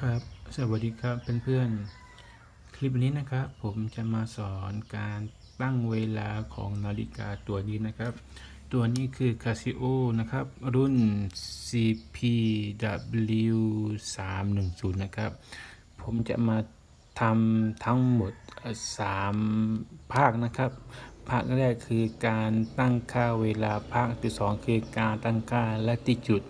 ครับ สวัสดีครับเพื่อนๆ คลิปนี้นะครับ ผมจะมาสอนการตั้งเวลาของนาฬิกาตัวนี้นะครับ ตัวนี้คือ Casio นะครับ รุ่น CPW 310 นะครับ ผมจะมาทำทั้งหมดเอ่อสามภาคนะครับ ภาคแรกคือการตั้งค่าเวลา ภาคที่สองคือการตั้งค่าและติจุด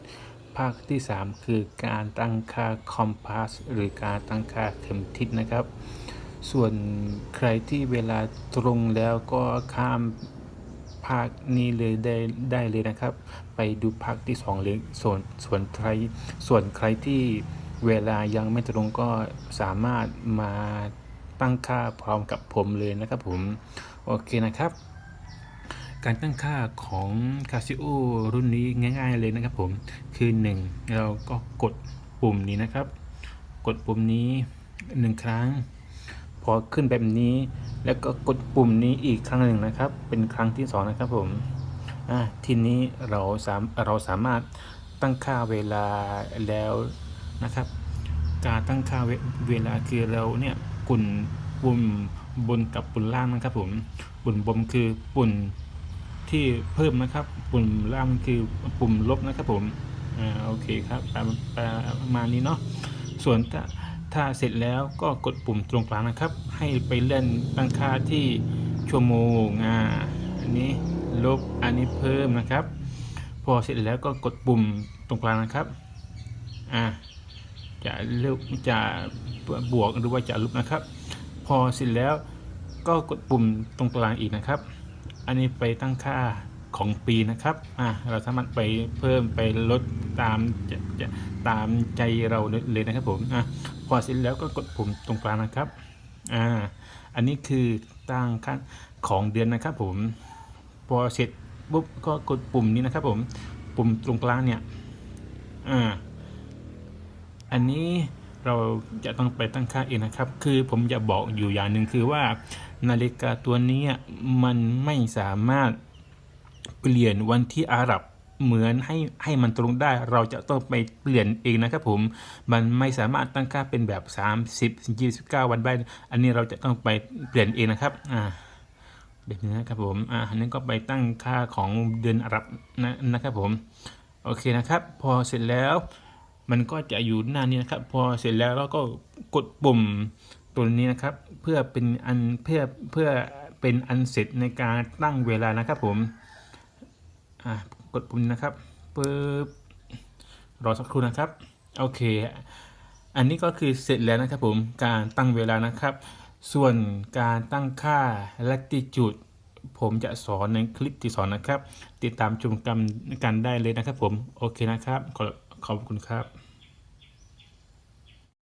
ภาคที่ 3 คือการตั้งค่าคอมพาสหรือการตั้งค่าเข็มทิศนะครับ ส่วนใครที่เวลาตรงแล้วก็ข้ามภาคนี้เลยได้ได้เลยนะครับ ไปดูภาคที่2เลยส่วนส่วนใครส่วนใครที่เวลายังไม่ตรงก็สามารถมาตั้งค่าพร้อมกับผมเลยนะครับผม โอเคนะครับ การตั้งค่าของ Casio รุ่นนี้ง่าย ๆเลยนะครับผมคือ 1 เราก็กดปุ่มนี้นะครับ กดปุ่มนี้ 1 ครั้ง พอขึ้นแบบนี้ แล้วก็กดปุ่มนี้อีกครั้งหนึ่งนะครับ เป็นครั้งที่ 2 นะครับผมทีนี้เราสามเราสามารถตั้งค่าเวลาแล้วนะครับ การตั้งค่าเวเวลาคือเราเนี่ยกุ่นปุ่มบนกับปุ่มล่างนะครับผมปุ่มบนคือปุ่ม ที่เพิ่มนะครับ ปุ่มล่างคือปุ่มลบนะครับผมอ่าโอเคครับประประมาณนี้เนาะส่วนถ้าถ้าเสร็จแล้วก็กดปุ่มตรงกลางนะครับ ให้ไปเลื่อนตั้งค่าที่ชั่วโมงอ่าอันนี้ลบอันนี้เพิ่มนะครับ พอเสร็จแล้วก็กดปุ่มตรงกลางนะครับอ่าจะเลือกจะบวกหรือว่าจะลบนะครับ พอเสร็จแล้วก็กดปุ่มตรงกลางอีกนะครับ อันนี้ไปตั้งค่าของปีนะครับอ่าเราสามารถไปเพิ่มไปลดตามจะจะตามใจเราเลยนะครับผมอะพอเสร็จแล้วก็กดปุ่มตรงกลางนะครับอ่าอันนี้คือตั้งค่าของเดือนนะครับผมพอเสร็จปุ๊บก็กดปุ่มนี้นะครับผมปุ่มตรงกลางเนี่ยอ่าอันนี้เราจะต้องไปตั้งค่าเองนะครับ คือผมจะบอกอยู่อย่างหนึ่งคือว่า นาฬิกาตัวนี้มันไม่สามารถเปลี่ยนวันที่อาหรับเหมือนให้ให้มันตรงได้เราจะต้องไปเปลี่ยนเองนะครับผมมันไม่สามารถตั้งค่าเป็นแบบ 30 29 วันได้อันนี้เราจะต้องไปเปลี่ยนเองนะครับอ่าแบบนี้นะครับผมอ่าอันนี้ก็ไปตั้งค่าของเดือนอาหรับนะนะครับผมโอเคนะครับ พอเสร็จแล้วมันก็จะอยู่หน้านี้นะครับ พอเสร็จแล้วเราก็กดปุ่ม ตัวนี้นะครับเพื่อเป็นอันเพื่อเพื่อเป็นอันเสร็จในการตั้งเวลานะครับผมอ่ากดปุ่มนะครับปึ๊บรอสักครู่นะครับโอเค อันนี้ก็คือเสร็จแล้วนะครับผมการตั้งเวลานะครับ ส่วนการตั้งค่า latitude ผมจะสอนในคลิปที่สอนนะครับ ติดตามชมกันกันได้เลยนะครับผม โอเคนะครับ ขอขอบคุณครับ